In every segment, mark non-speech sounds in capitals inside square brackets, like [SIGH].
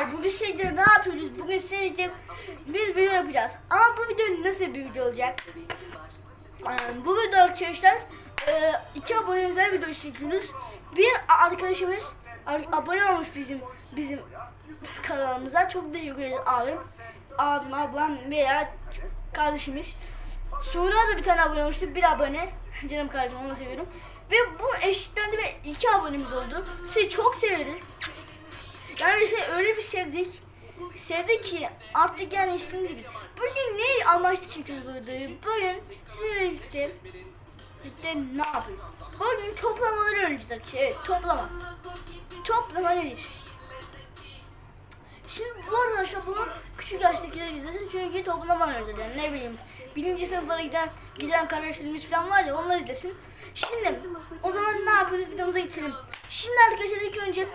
Arkadaşlar bugün şeyde ne yapıyoruz? Bugün sizce bir video yapacağız. Ama bu video nasıl bir video olacak? Ee, bu video arkadaşlar e, iki aboneler video çekiyoruz. Bir arkadaşımız ar- abone olmuş bizim bizim kanalımıza. Çok teşekkür ederiz abim. Abim, ablam veya kardeşimiz. Sonra da bir tane abone olmuştu. Bir abone. Canım kardeşim onu seviyorum. Ve bu eşitlendi ve iki abonemiz oldu. Sizi çok severiz. Yani işte öyle bir sevdik. Sevdik ki artık yani istediğimiz gibi. Bugün ne amaçlı çekiyoruz bu videoyu? Bugün sizlerle birlikte birlikte ne yapıyoruz? Bugün toplamaları öğreneceğiz arkadaşlar. Evet toplama. Toplama nedir? Şimdi bu arada arkadaşlar bunu küçük yaştakiler izlesin çünkü toplama öğreneceğiz yani ne bileyim. Birinci sınıflara giden giden kardeşlerimiz falan var ya onlar izlesin. Şimdi o zaman ne yapıyoruz videomuza geçelim. Şimdi arkadaşlar ilk önce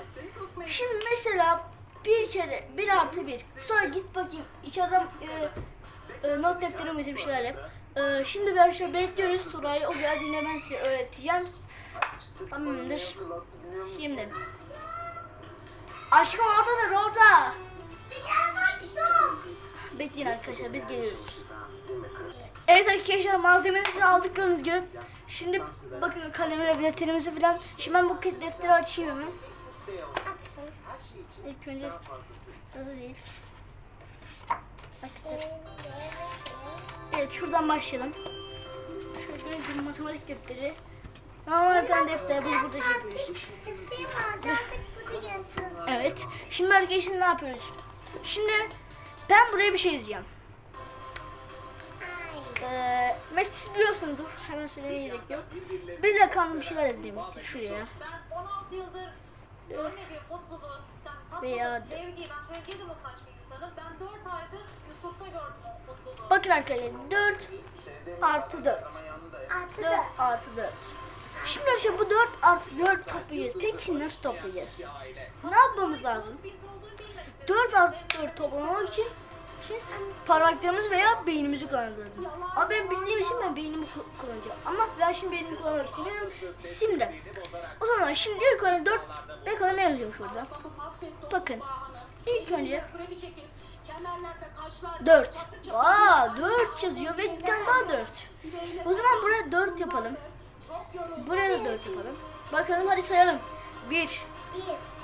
şimdi mesela bir kere bir artı bir sonra git bakayım içeriden e, e, not defterime bir şeyler yap. E, şimdi bir arkadaşlar bekliyoruz Turay'ı o geldiğinde ben size öğreteceğim. Tamamdır. Şimdi. Aşkım oradadır orada. Bekleyin arkadaşlar biz geliyoruz. Evet arkadaşlar malzememizi aldık gördüğünüz gibi. Şimdi bakın kalemi ve defterimizi falan. Şimdi ben bu defteri açayım İlk önce burada değil. Evet şuradan başlayalım. Şöyle bir matematik defteri. Normal pen defteri bunu burada şey yapıyoruz. Evet. Şimdi arkadaşlar ne yapıyoruz? Şimdi ben buraya bir şey yazacağım. Ee, mesela siz biliyorsunuzdur. Hemen söylemeye gerek yok. Bir rakamlı bir şeyler yazayım şuraya. Ben 16 yıldır görmediğim mutluluğu, sen Veya- tatlılığı, sevgiyi, ben sevgiye de muhtaç bir insanım. Ben 4 aydır Yusuf'ta gördüm o mutluluğu. Bakın arkadaşlar 4 artı 4. Altı 4 artı 4. Şimdi arkadaşlar bu 4 artı 4 toplayacağız. Peki nasıl toplayacağız? Ne yapmamız lazım? 4 artı 4 toplamak için için parmaklarımız veya beynimizi kullanmamız lazım. Ama ben bildiğim için ben beynimi ku- kullanacağım. Ama ben şimdi beynimi kullanmak istemiyorum. Şimdi. O zaman şimdi ilk önce 4 bakalım ne yazıyor şurada. Bakın. İlk önce Kredi çekip, kemerlerde kaşlar, 4. Aa 4 yazıyor ve bir tane daha 4. O zaman buraya 4 yapalım. Buraya da 4 yapalım. Bakalım hadi sayalım. 1,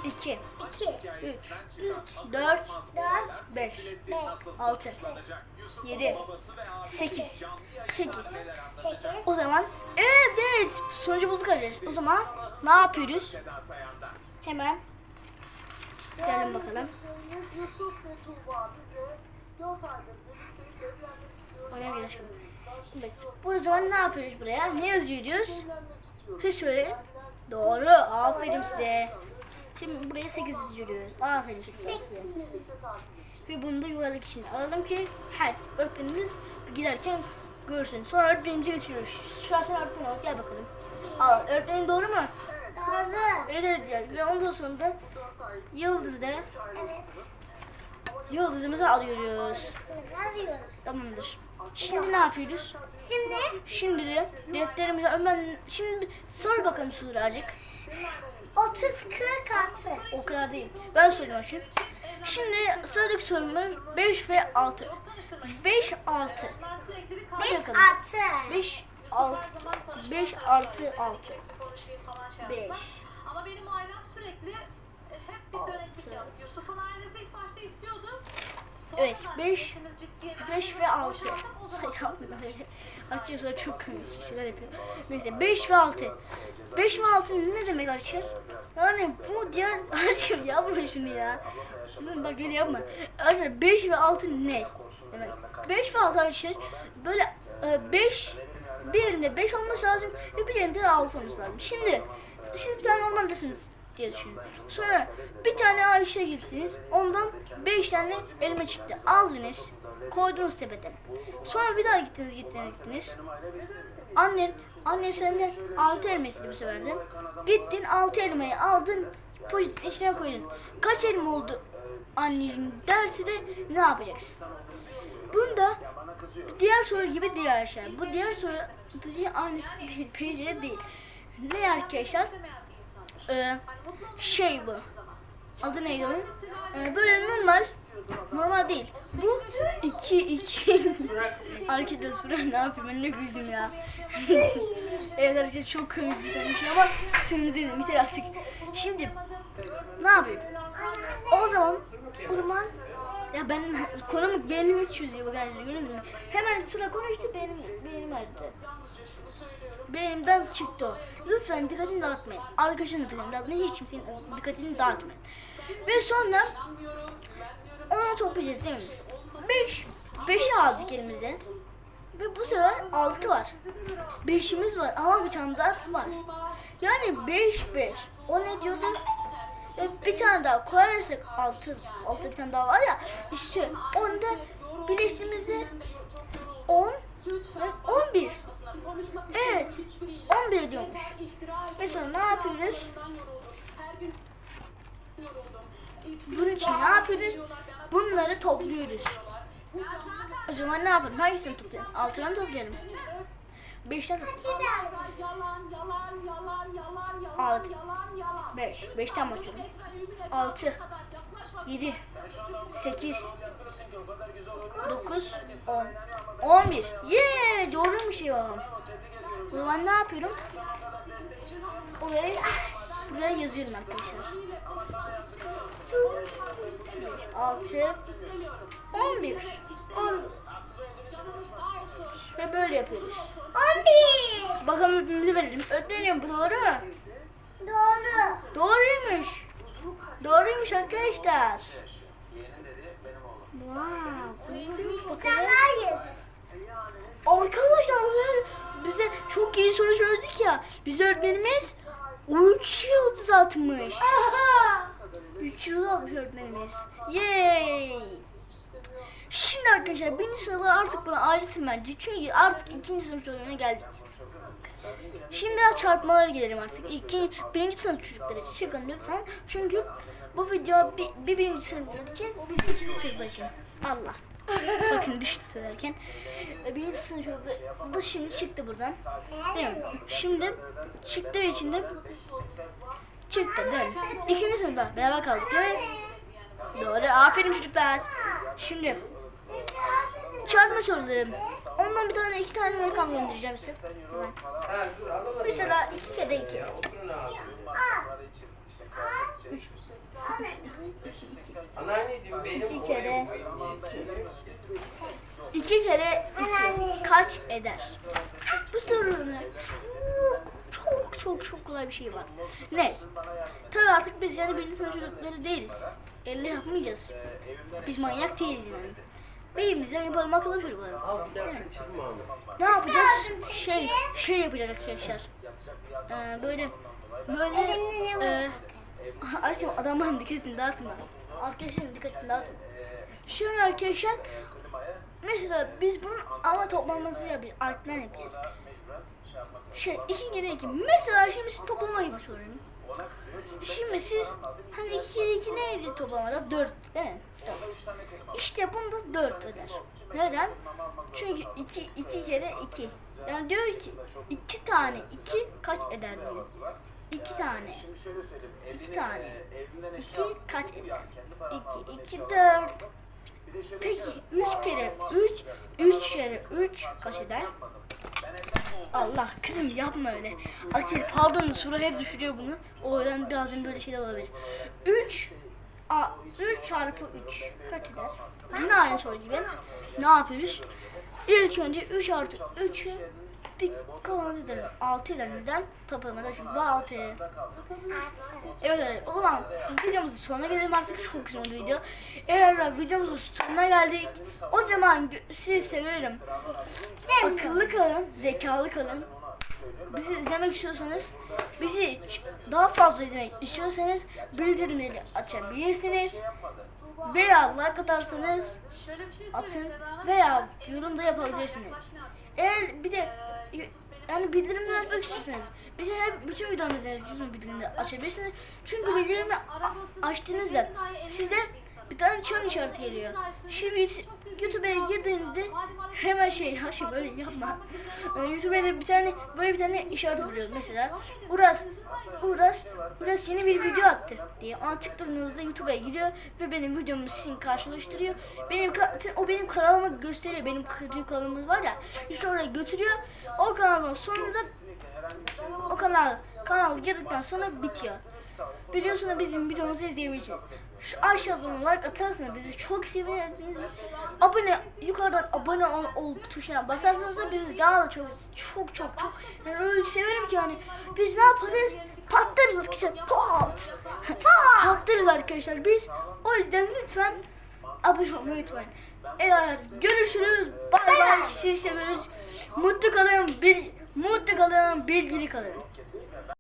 Bir, 2, iki, 3, üç, 4, dört, 5, beş, 6, 7, 8, 8. sekiz, O zaman evet sonucu bulduk arkadaşlar. O zaman ne yapıyoruz? Hemen gelin bakalım. 4. Oraya gel aşkım. Evet. Bu zaman ne yapıyoruz buraya? Ne yazıyor diyoruz? Evlenmek istiyoruz. Siz söyle. Doğru. Aferin size. Şimdi buraya 8 yazıyoruz. Aferin size. Ve bunu da yuvarlak için alalım ki her öğretmenimiz giderken görsün. Sonra öğretmenimize götürüyoruz. Şu an sen öğretmen ol. Gel bakalım. Al. Öğretmenin doğru mu? doğru. Evet evet diyor. Ve ondan sonra da yıldızda Evet. yıldızımızı alıyoruz. Arıyoruz. Tamamdır. Şimdi ne yapıyoruz? Şimdi Şimdi de defterimize hemen şimdi sor bakalım şu birazcık. 30, 46. O kadar değil. Ben söyleyeyim şimdi. Şimdi sıradaki sorumuz 5 ve 6. 5 6. 5, bakalım. 6. 5 6 5 artı 6. konuşayım falan şey 5. yaptılar. Ama benim ailem sürekli e, hep bir döneklik yaptı. Yusuf'un ailesi ilk başta istiyordu. Sonra Evet, da beş- ikimiz ciddiye 5 ve 6. boşandık, o zaman Sayamıyorum öyle. Arkadaşlar çok komik şeyler yapıyor. Neyse 5 ve 6. 5 ve 6 ne demek arkadaşlar? Yani bu diğer [LAUGHS] aşkım yapma şunu ya. Bak öyle yapma. Arkadaşlar 5 ve 6 ne? Demek. 5 ve 6 arkadaşlar böyle 5 bir yerinde 5 olması lazım ve bir yerinde 6 olması lazım. Şimdi siz bir tane ormandasınız diye düşünün. Sonra bir tane Ayşe gittiniz. Ondan 5 tane elma çıktı. Aldınız. Koydunuz sepete. Sonra bir daha gittiniz gittiniz gittiniz. Annen, annen senden 6 elma istedi bu sefer de. Gittin 6 elmayı aldın. Poşetin içine koydun. Kaç elma oldu anneciğim dersi de ne yapacaksın? Bunda diğer soru gibi değil arkadaşlar. Bu diğer soru aynısı değil. Pencere değil. Ne arkadaşlar? Ee, şey bu. adı neydi onun? Ee, böyle normal. Normal değil. Bu 2 2 Arkadaşlar süren ne yapayım ben ne güldüm ya. [LAUGHS] evet arkadaşlar çok komik bir şeymiş ama sözünüzü biter artık. Şimdi ne yapayım? O zaman o zaman ya ben konumu benim hiç çözüyor bakın arkadaşlar gördünüz mü? Hemen sıra konuştu benim benim vardı. Benimden çıktı o. Lütfen dikkatini dağıtmayın. Arkadaşın dikkatini dağıtmayın. Hiç kimsenin dikkatini dağıtmayın. Ve sonra onu toplayacağız değil mi? 5 5'i aldık elimize. Ve bu sefer 6 var. 5'imiz var ama bir tane daha var. Yani 5 5. O ne diyordu? Ve bir tane daha koyarsak 6 6 bir tane daha var ya. İşte onu da birleştiğimizde 10 ve 11. Evet. 11 diyormuş. Sonra ne yapıyoruz? Bunun için ne yapıyoruz? Bunları topluyoruz. O zaman ne yapalım? Hangisini toplayalım? Altını toplayalım? Beşten toplayalım. Yalan, yalan, yalan, yalan, yalan, yalan, yalan. Beş. Beşten başlıyorum. Altı. Yedi. Sekiz. Dokuz. On. On bir. Yeee! Doğruymuş ya. O zaman ne yapıyorum? Oraya, buraya yazıyorum arkadaşlar. 6 11 Ve böyle yapıyoruz. 11. Bakalım ödülümüzü verelim. Öğretmenim bu doğru mu? Doğru. Doğruymuş. Doğruymuş arkadaşlar. Wow. Arkadaşlar bize çok iyi soru çözdük ya. Biz öğretmenimiz 3 yıldız atmış. Aha. 3 yıldız atmış öğretmenimiz. Yay. Şimdi arkadaşlar birinci sınıflar artık buna ayrıtım bence. Çünkü artık ikinci sınıf çocuğuna geldik. Şimdi çarpmalara gelelim artık. İki, birinci sınıf çocukları çıkın lütfen. Çünkü bu video bir, bir birinci sınıflar için, bir ikinci sınıflar için. Allah. [LAUGHS] Bakın düştü söylerken. E, Birinci sınıf çocukları bu şimdi çıktı buradan. Değil mi? Şimdi çıktığı için de çıktı değil mi? İkinci sınıfta beraber kaldık değil mi? Doğru. Aferin çocuklar. Şimdi çarpma soruları. Ondan bir tane iki tane rakam göndereceğim size. Mesela iki kere iki. Üç. İki, iki. İki kere yetmiyor. İki kere iki kaç eder? Bu sorunun çok çok çok kolay bir şey var. Ne? Tabii artık biz yani birinci sınıf çocukları değiliz. Elle yapmayacağız. Biz manyak değiliz yani. Beyimizden yapalım akıllı çocuklar. Kaçırma onu. Ne yapacağız? Şey, şey yapacağız arkadaşlar. Ee, böyle, böyle, e, Arkadaşlar [LAUGHS] adamların dikkatini dağıtma. Arkadaşların dikkatini dağıtma. Şimdi arkadaşlar, mesela biz bunun ama toplanmasını yapacağız. Altından yapacağız. Şey, iki kere iki. Mesela şimdi siz toplama gibi sorayım. Şimdi siz hani iki kere iki neydi toplamada? Dört değil mi? Dört. İşte bunda dört eder. Neden? Çünkü iki, iki kere iki. Yani diyor ki iki tane iki kaç eder diyor. İki tane. İki tane. İki kaç eder? İki, iki, dört. Peki üç kere üç, üç kere üç kaç eder? Allah kızım yapma öyle. Akil pardon Sura hep düşürüyor bunu. O yüzden birazdan böyle şeyler olabilir. 3 A 3 çarpı 3 kaç eder? Yine aynı soru gibi. Ne yapıyoruz? İlk önce 3 artı 3'ü bir kalan edelim. 6 eder neden? Toplamada çünkü bu 6. Evet evet o zaman videomuzun sonuna gelelim artık çok güzel oldu video. Eğer videomuzun sonuna geldik o zaman sizi seviyorum. Akıllı kalın, zekalı kalın. Bizi izlemek istiyorsanız, bizi daha fazla izlemek istiyorsanız bildirimleri açabilirsiniz. Veya like atarsanız şey atın veya yorum da yapabilirsiniz. Eğer bir de yani bildirimleri açmak istiyorsanız bize hep bütün videolarımızı bütün bildirimleri açabilirsiniz. Çünkü bildirimi açtığınızda size bir tane çan işareti geliyor. Şimdi YouTube'a girdiğinizde hemen şey ha şey böyle yapma. Ee, YouTube'a da bir tane böyle bir tane işaret veriyor mesela. Uras Uras Uras yeni bir video attı diye. Ona tıkladığınızda YouTube'a gidiyor ve benim videomu sizin karşılaştırıyor. Benim o benim kanalıma gösteriyor. Benim bizim kanalımız var ya. İşte oraya götürüyor. O kanalın sonunda o kanal kanal girdikten sonra bitiyor. Biliyorsunuz bizim videomuzu izleyebileceğiz. Şu aşağıdan like atarsanız bizi çok sevinirsiniz. Abone yukarıdan abone ol, ol tuşuna basarsanız da bizi daha da çok çok çok çok yani öyle severim ki hani biz ne yaparız? Patlarız arkadaşlar. Pat. Patlarız arkadaşlar biz. O yüzden lütfen abone olmayı unutmayın. Evet görüşürüz. Bay bay. Sizi seviyoruz. Mutlu kalın. Bil, mutlu kalın. Bilgili kalın.